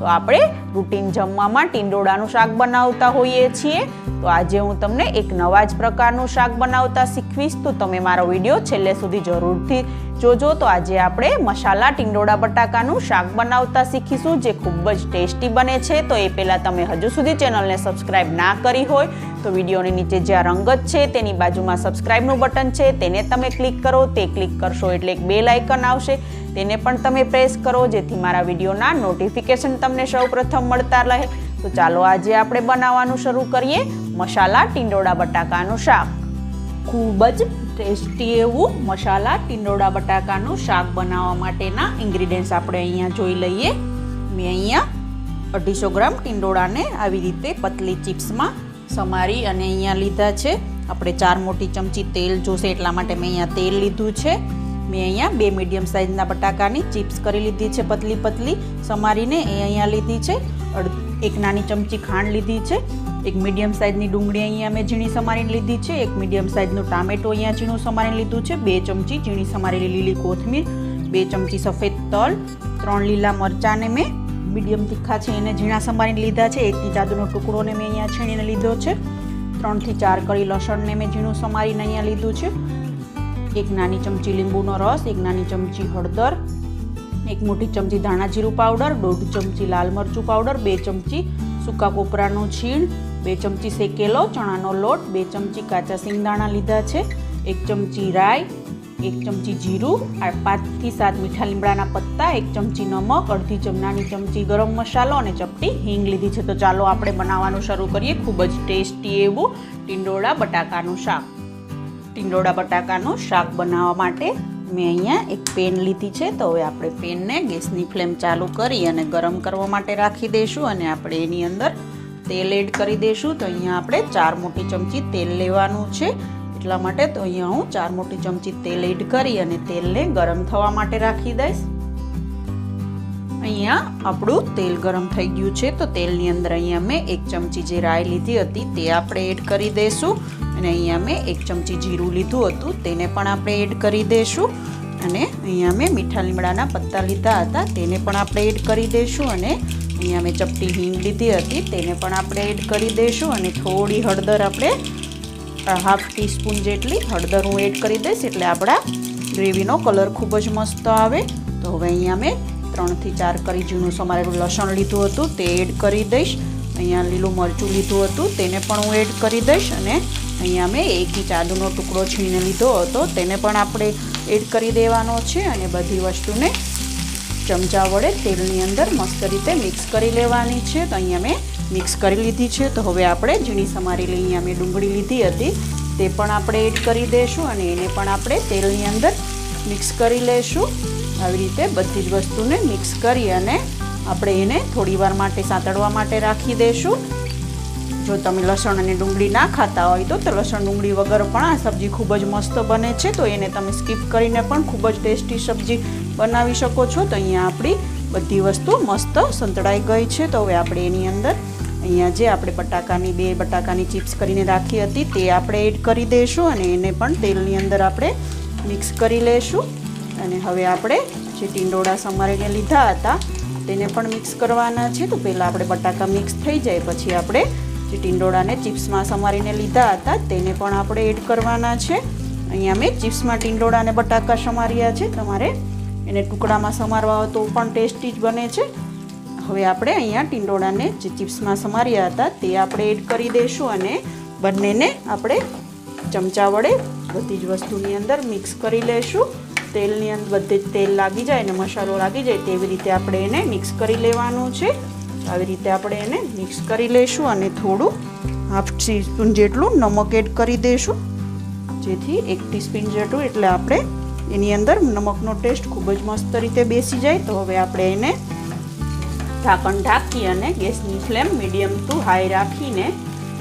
તો આપણે રૂટીન જમવામાં ટીંડોળાનું શાક બનાવતા હોઈએ છીએ. તો આજે હું તમને એક નવા જ પ્રકારનું શાક બનાવતા શીખવીશ. તો તમે મારો વીડિયો છેલ્લે સુધી જરૂરથી જોજો. તો આજે આપણે મસાલા ટીંડોળા બટાકાનું શાક બનાવતા શીખીશું, જે ખૂબ જ ટેસ્ટી બને છે. તો એ પહેલાં તમે હજુ સુધી ચેનલને સબસ્ક્રાઈબ ના કરી હોય, તો વિડીયોની નીચે જ્યાં રંગત છે, તેની બાજુમાં સબસ્ક્રાઈબનું બટન છે, તેને તમે ક્લિક કરો. તે ક્લિક કરશો એટલે એક બેલ આઇકન આવશે. તેને પણ તમે પ્રેસ કરો, જેથી મારા વિડીયોના નોટિફિકેશન તમને સૌપ્રથમ મળતા રહે. તો ચાલો આજે આપણે બનાવવાનું શરૂ કરીએ. મસાલા ટીંડોળા બટાકાનું શાક. ખૂબ જ ટેસ્ટી એવું મસાલા ટીંડોળા બટાકાનું શાક બનાવવા માટેના ઇન્ગ્રીડિયન્ટ્સ આપણે અહીંયા જોઈ લઈએ. મેં અહીંયા અઢીસો ગ્રામ ટીંડોળાને આવી રીતે પતલી ચિપ્સમાં સમારી અને અહીંયા લીધા છે. આપણે ચાર મોટી ચમચી તેલ જોશે એટલા માટે મેં અહીંયા તેલ લીધું છે. મેં અહીંયા બે મીડિયમ સાઇઝના બટાકાની ચિપ્સ કરી લીધી છે, પતલી પતલી. સમારીને એ અહીંયા લીધી છે. એક નાની ચમચી ખાંડ લીધી છે. એક મીડિયમ સાઇઝની ડુંગળી અહીંયા મેં ઝીણી સમારીને લીધી છે. એક મીડિયમ સાઇઝનું ટામેટો અહીંયા ઝીણું સમારીને લીધું છે. બે ચમચી ઝીણી સમારેલી લીલી કોથમીર, બે ચમચી સફેદ તલ, ત્રણ લીલા મરચાંને મેં મીડિયમ તીખા છે એને ઝીણા સમારીને લીધા છે. એકથી જાદુનો ટુકડોને મેં અહીંયા છીણીને લીધો છે. ત્રણથી ચાર કળી લસણને મેં ઝીણું સમારીને અહીંયા લીધું છે. એક નાની ચમચી લીંબુનો રસ, એક નાની ચમચી હળદર, એક મોટી ચમચી ધાણા જીરું પાવડર, દોઢ ચમચી લાલ મરચું પાવડર, બે ચમચી સૂકા કોપરાનું છીણ, બે ચમચી શેકેલો ચણાનો લોટ, બે ચમચી કાચા સિંગદાણા લીધા છે, એક ચમચી રાઈ, એક ચમચી જીરું પાંચથી સાત મીઠા લીમડાના પત્તા, એક ચમચી નમક, અડધી ચમનાની ચમચી ગરમ મસાલો અને ચપટી હિંગ લીધી છે. તો ચાલો આપણે બનાવવાનું શરૂ કરીએ. ખૂબ જ ટેસ્ટી એવું ટીંડોળા બટાકાનું શાક. ટીંડોળા બટાકાનું શાક બનાવવા માટે મેં અહીંયા એક પેન લીધી છે. તો હવે આપણે પેનને ગેસની ફ્લેમ ચાલુ કરી અને ગરમ કરવા માટે રાખી દઈશું અને આપણે એની અંદર તેલ એડ કરી દઈશું. તો અહીંયા આપણે ચાર મોટી ચમચી તેલ લેવાનું છે. એટલા માટે તો અહીંયા હું ચાર મોટી ચમચી તેલ એડ કરી અને તેલને ગરમ થવા માટે રાખી દઈશ. અહીંયા આપણું તેલ ગરમ થઈ ગયું છે. તો તેલની અંદર અહીંયા મેં એક ચમચી જે રાઈ લીધી હતી તે આપણે એડ કરી દઈશું અને અહીંયા મેં એક ચમચી જીરું લીધું હતું, તેને પણ આપણે એડ કરી દઈશું અને અહીંયા મેં મીઠા લીમડાના પત્તા લીધા હતા, તેને પણ આપણે એડ કરી દઈશું અને અહીંયા મેં ચપટી હિંગ લીધી હતી, તેને પણ આપણે એડ કરી દઈશું અને થોડી હળદર આપણે હાફ ટીસ્પૂન જેટલી હળદર હું એડ કરી દઈશ, એટલે આપણા ગ્રેવીનો કલર ખૂબ જ મસ્ત આવે. તો હવે અહીંયા મેં ત્રણથી ચાર કરી ઝીણું સમારેલું લસણ લીધું હતું, તે એડ કરી દઈશ. અહીંયા લીલું મરચું લીધું હતું, તેને પણ હું એડ કરી દઈશ અને અહીંયા મેં એક ઇંચ આદુનો ટુકડો છીણીને લીધો હતો, તેને પણ આપણે એડ કરી દેવાનો છે અને બધી વસ્તુને ચમચા વડે તેલની અંદર મસ્ત રીતે મિક્સ કરી લેવાની છે. તો અહીંયા મેં મિક્સ કરી લીધી છે. તો હવે આપણે ઝીણી સમારેલી અહીંયા મેં ડુંગળી લીધી હતી, તે પણ આપણે એડ કરી દઈશું અને એને પણ આપણે તેલની અંદર મિક્સ કરી લઈશું આવી રીતે બધી જ વસ્તુને મિક્સ કરી અને આપણે એને થોડી વાર માટે સાંતળવા માટે રાખી દઈશું જો તમે લસણ અને ડુંગળી ના ખાતા હોય તો લસણ, ડુંગળી વગર પણ આ સબ્જી ખૂબ જ મસ્ત બને છે. તો એને તમે સ્કીપ કરીને પણ ખૂબ જ ટેસ્ટી સબ્જી બનાવી શકો છો. તો અહીંયા આપણી બધી વસ્તુ મસ્ત સંતળાઈ ગઈ છે. તો હવે આપણે એની અંદર અહીંયા જે આપણે બટાકાની બે બટાકાની ચિપ્સ કરીને રાખી હતી તે આપણે એડ કરી દઈશું અને એને પણ તેલની અંદર આપણે મિક્સ કરી લઈશું અને હવે આપણે જે ટીંડોળા સમારીને લીધા હતા, તેને પણ મિક્સ કરવાના છે. તો પહેલાં આપણે બટાકા મિક્સ થઈ જાય, પછી આપણે જે ટીંડોળાને ચિપ્સમાં સમારીને લીધા હતા, તેને પણ આપણે એડ કરવાના છે. અહીંયા મેં ચિપ્સમાં ટીંડોળા અને બટાકા સમાર્યા છે. તમારે એને ટુકડામાં સમારવા હોય તો પણ ટેસ્ટી જ બને છે. હવે આપણે અહીંયા ટીંડોળાને જે ચિપ્સમાં સમાર્યા હતા, તે આપણે એડ કરી દઈશું અને બંનેને આપણે ચમચા વડે બધી જ વસ્તુની અંદર મિક્સ કરી લઈશું તેલની અંદર બધે જ તેલ લાગી જાય અને મસાલો લાગી જાય તેવી રીતે આપણે એને મિક્સ કરી લેવાનું છે. આવી રીતે આપણે એને મિક્સ કરી લઈશું અને થોડું હાફ ટીસ્પૂન જેટલું નમક એડ કરી દઈશું જેથી એક ટીસ્પૂન જેટલું, એટલે આપણે એની અંદર નમકનો ટેસ્ટ ખૂબ જ મસ્ત રીતે બેસી જાય. તો હવે આપણે એને ઢાંકણ ઢાંકી અને ગેસની ફ્લેમ મીડિયમ ટુ હાઈ રાખીને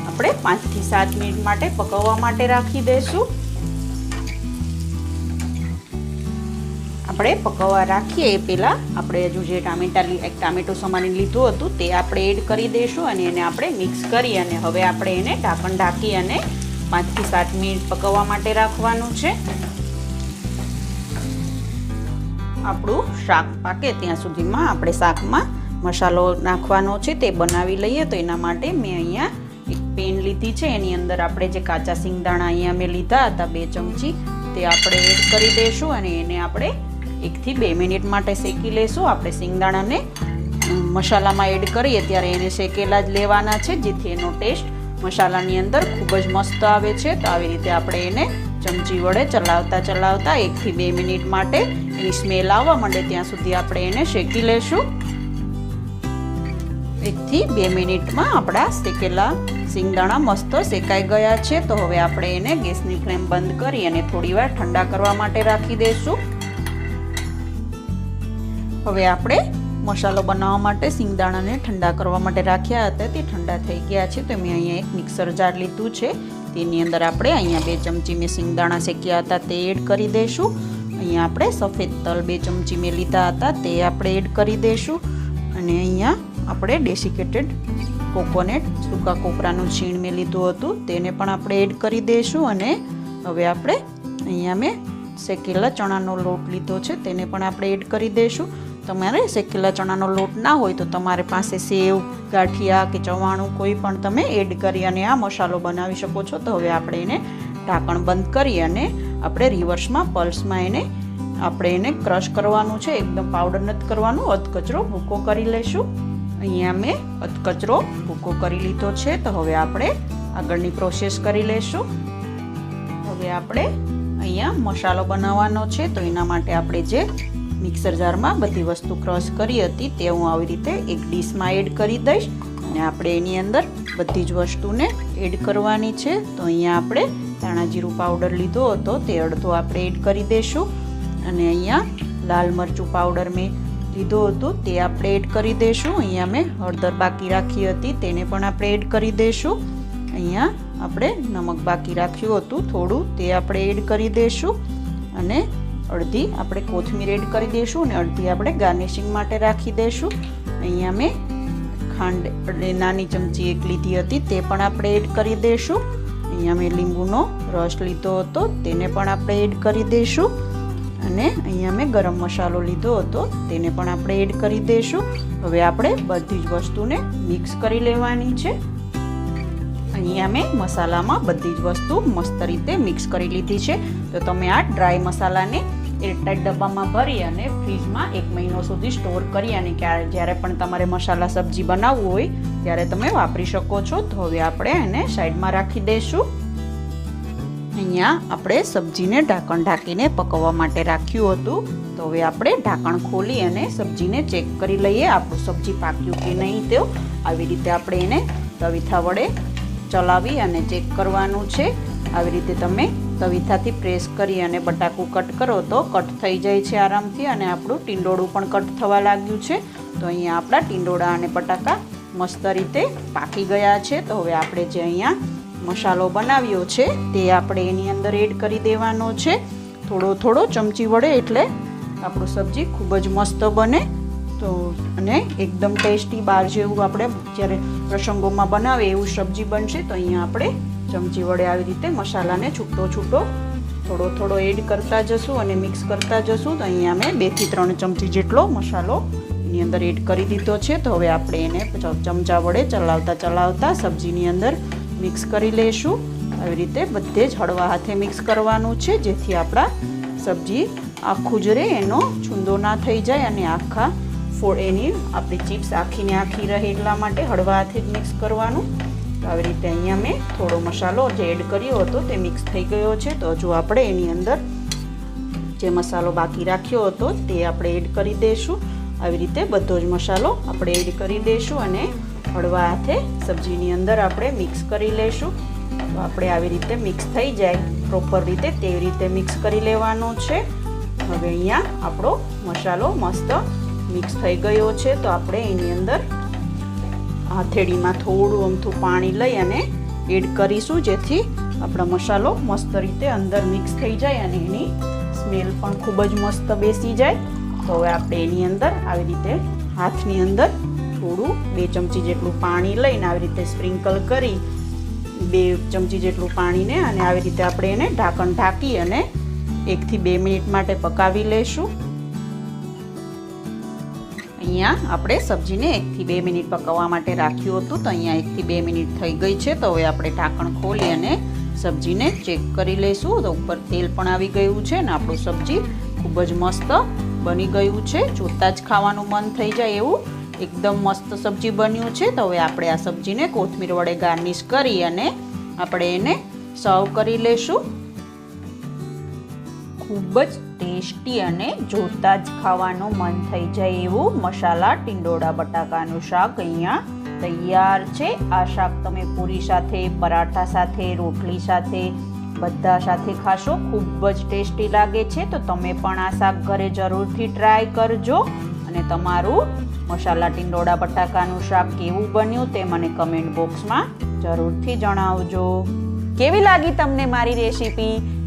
આપણે પાંચથી સાત મિનિટ માટે પકવવા માટે રાખી દઈશું આપણે પકવવા રાખીએ. એ પહેલાં આપણે હજુ જે ટામેટા એક ટામેટું સમારી લીધું હતું તે આપણે એડ કરી દઈશું અને એને આપણે મિક્સ કરી અને હવે આપણે એને ઢાંકણ ઢાંકી અને પાંચથી સાત મિનિટ પકવવા માટે રાખવાનું છે. આપણું શાક પાકે ત્યાં સુધીમાં આપણે શાકમાં મસાલો નાખવાનો છે તે બનાવી લઈએ તો એના માટે મેં અહીંયા એક પેન લીધી છે. એની અંદર આપણે જે કાચા સિંગદાણા અહીંયા મેં લીધા હતા બે ચમચી તે આપણે એડ કરી દઈશું અને એને આપણે એકથી બે મિનિટ માટે શેકી લઈશું આપણે સિંગદાણાને મસાલામાં એડ કરીએ ત્યારે એને શેકેલા જ લેવાના છે, જેથી એનો ટેસ્ટ મસાલાની અંદર ખૂબ જ મસ્ત આવે છે. તો આવી રીતે આપણે એને ચમચી વડે ચલાવતા ચલાવતા એકથી બે મિનિટ માટે એની સ્મેલ આવવા માંડે ત્યાં સુધી આપણે એને શેકી લેશું. એકથી બે મિનિટમાં આપણા શેકેલા સિંગદાણા મસ્ત શેકાઈ ગયા છે. તો હવે આપણે એને ગેસની ફ્લેમ બંધ કરી અને થોડીવાર ઠંડા કરવા માટે રાખી દઈશું હવે આપણે મસાલો બનાવવા માટે સિંગદાણાને ઠંડા કરવા માટે રાખ્યા હતા. તે ઠંડા થઈ ગયા છે તો મેં અહીંયા એક મિક્સર જાર લીધું છે. તેની અંદર આપણે અહીંયા બે ચમચી મેં સિંગદાણા શેક્યા હતા. તે એડ કરી દઈશું. અહીંયા આપણે સફેદ તલ બે ચમચી મેં લીધા હતા. તે આપણે એડ કરી દઈશું. અને અહીંયા આપણે ડેસિકેટેડ કોકોનેટ, સૂકા કોપરાનું છીણ મેં લીધું હતું. તેને પણ આપણે એડ કરી દઈશું અને હવે આપણે અહીંયા મેં શેકેલા ચણાનો લોટ લીધો છે. તેને પણ આપણે એડ કરી દઈશું. તમારે શેકેલા ચણાનો લોટ ના હોય તો તમારે પાસે સેવ, ગાંઠિયા કે ચવાણું કોઈ પણ તમે એડ કરી અને આ મસાલો બનાવી શકો છો. તો હવે આપણે એને ઢાંકણ બંધ કરી અને આપણે રિવર્સમાં પલ્સમાં એને, આપણે એને ક્રશ કરવાનું છે. એકદમ પાવડર નથી કરવાનું. અધકચરો ભૂકો કરી લઈશું અહીંયા મેં અધકચરો ભૂકો કરી લીધો છે. તો હવે આપણે આગળની પ્રોસેસ કરી લઈશું હવે આપણે અહીંયા મસાલો બનાવવાનો છે. તો એના માટે આપણે જે મિક્સર જારમાં બધી વસ્તુ ક્રશ કરી હતી તે હું આવી રીતે એક ડીશમાં એડ કરી દઈશ. અને આપણે એની અંદર બધી જ વસ્તુને એડ કરવાની છે. તો અહીંયા આપણે ધાણા જીરું પાવડર લીધો હતો, તે અડધો આપણે એડ કરી દઈશું. અને અહીંયા લાલ મરચું પાવડર મેં લીધો હતો, તે આપણે એડ કરી દઈશું. અહીંયા મેં હળદર બાકી રાખી હતી, તેને પણ આપણે એડ કરી દઈશું. અહીંયા આપણે નમક બાકી રાખ્યું હતું, થોડું તે આપણે એડ કરી દઈશું. અને અડધી આપણે કોથમીર એડ કરી દઈશું અને અડધી આપણે ગાર્નિશિંગ માટે રાખી દઈશું. અહીંયા મેં ખાંડ નાની ચમચી એક લીધી હતી, તે પણ આપણે એડ કરી દઈશું. અહીંયા મેં લીંબુનો રસ લીધો હતો, તેને પણ આપણે એડ કરી દઈશું. અને અહીંયા મેં ગરમ મસાલો લીધો હતો, તેને પણ આપણે એડ કરી દઈશું. હવે આપણે બધી જ વસ્તુને મિક્સ કરી લેવાની છે. અહીંયા મેં મસાલામાં બધી જ વસ્તુ મસ્ત રીતે મિક્સ કરી લીધી છે. તો તમે આ ડ્રાય મસાલાને એરટાઈટ ડબ્બામાં ભરી અને ફ્રીજમાં એક મહિનો સુધી સ્ટોર કરી અને ક્યારે જ્યારે પણ તમારે મસાલા સબ્જી બનાવવું હોય, ત્યારે તમે વાપરી શકો છો. તો હવે આપણે એને સાઈડમાં રાખી દઈશું. અહીંયા આપણે સબ્જીને ઢાંકણ ઢાંકીને પકવવા માટે રાખ્યું હતું. તો હવે આપણે ઢાંકણ ખોલી અને સબ્જીને ચેક કરી લઈએ આપણું સબ્જી પાક્યું કે નહીં તો આવી રીતે આપણે એને તવીથા વડે ચલાવી અને ચેક કરવાનું છે. આવી રીતે તમે તવીથાથી પ્રેસ કરી અને બટાકું કટ કરો તો કટ થઈ જાય છે આરામથી અને આપણું ટીંડોળું પણ કટ થવા લાગ્યું છે. તો અહીંયા આપણા ટીંડોળા અને બટાકા મસ્ત રીતે પાકી ગયા છે. તો હવે આપણે જે અહીંયા મસાલો બનાવ્યો છે તે આપણે એની અંદર એડ કરી દેવાનો છે. થોડો થોડો ચમચી વડે એટલે આપણું સબ્જી ખૂબ જ મસ્ત બને. તો અને એકદમ ટેસ્ટી બહાર જેવું આપણે જ્યારે પ્રસંગોમાં બનાવે એવું સબ્જી બનશે તો અહીંયા આપણે ચમચી વડે આવી રીતે મસાલાને છૂટો છૂટો થોડો થોડો એડ કરતા જશું અને મિક્સ કરતા જશું. તો અહીંયા મેં બેથી ત્રણ ચમચી જેટલો મસાલો એની અંદર એડ કરી દીધો છે. તો હવે આપણે એને ચમચા વડે ચલાવતા ચલાવતા સબ્જીની અંદર મિક્સ કરી લઈશું આવી રીતે બધે જ હળવા હાથે મિક્સ કરવાનું છે. જેથી આપણા સબ્જી આખું જ રહે એનો છૂંદો ના થઈ જાય અને આખા ફોડ એની આપણી ચિપ્સ આખીને આખી રહે એટલા માટે હળવા હાથે જ મિક્સ કરવાનું. તો આવી રીતે અહીંયા મેં થોડો મસાલો જે એડ કર્યો હતો તે મિક્સ થઈ ગયો છે. તો હજુ આપણે એની અંદર જે મસાલો બાકી રાખ્યો હતો તે આપણે એડ કરી દઈશું. આવી રીતે બધો જ મસાલો આપણે એડ કરી દઈશું અને હળવા હાથે સબ્જીની અંદર આપણે મિક્સ કરી લઈશું. તો આપણે આવી રીતે મિક્સ થઈ જાય. પ્રોપર રીતે તેવી રીતે મિક્સ કરી લેવાનો છે. હવે અહીંયા આપણો મસાલો મસ્ત મિક્સ થઈ ગયો છે. તો આપણે એની અંદર હથેળીમાં થોડું અમથું પાણી લઈ અને એડ કરીશું, જેથી આપણો મસાલો મસ્ત રીતે અંદર મિક્સ થઈ જાય અને એની સ્મેલ પણ ખૂબ જ મસ્ત બેસી જાય. તો હવે આપણે એની અંદર આવી રીતે હાથની અંદર થોડું બે ચમચી જેટલું પાણી લઈને આવી રીતે સ્પ્રિંકલ કરી બે ચમચી જેટલું પાણીને અને આવી રીતે આપણે એને ઢાંકણ ઢાંકી અને એકથી બે મિનિટ માટે પકાવી લઈશું અહીંયા આપણે સબ્જીને એકથી બે મિનિટ પકવવા માટે રાખ્યું હતું. તો અહીંયા એકથી બે મિનિટ થઈ ગઈ છે. તો હવે આપણે ઢાંકણ ખોલી અને સબ્જીને ચેક કરી લઈશું. તો ઉપર તેલ પણ આવી ગયું છે ને આપણું સબ્જી ખૂબ જ મસ્ત બની ગયું છે. જોતાં જ ખાવાનું મન થઈ જાય એવું. એકદમ મસ્ત સબ્જી બન્યું છે. તો હવે આપણે આ સબ્જીને કોથમીર વડે ગાર્નિશ કરી અને આપણે એને સર્વ કરી લઈશું. ખૂબ જ ટેસ્ટી અને જોતાં જ ખાવાનું મન થઈ જાય એવું મસાલા ટીંડોળા બટાકાનું શાક અહીંયા તૈયાર છે. આ શાક તમે પૂરી સાથે, પરાઠા સાથે, રોટલી સાથે બધા સાથે ખાશો. ખૂબ જ ટેસ્ટી લાગે છે. તો તમે પણ આ શાક ઘરે જરૂરથી ટ્રાય કરજો. અને તમારું મસાલા ટીંડોળા બટાકાનું શાક કેવું બન્યું તે મને કમેન્ટ બોક્સમાં જરૂરથી જણાવજો. કેવી લાગી તમને મારી રેસીપી?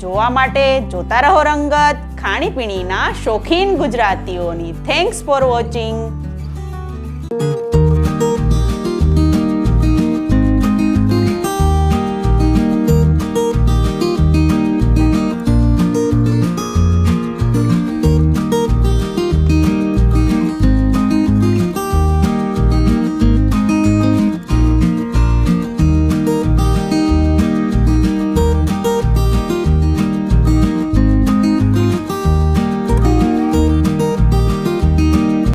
જોવા માટે જોતા રહો રંગત ખાણીપીણીના શોખીન ગુજરાતીઓની. Thanks for watching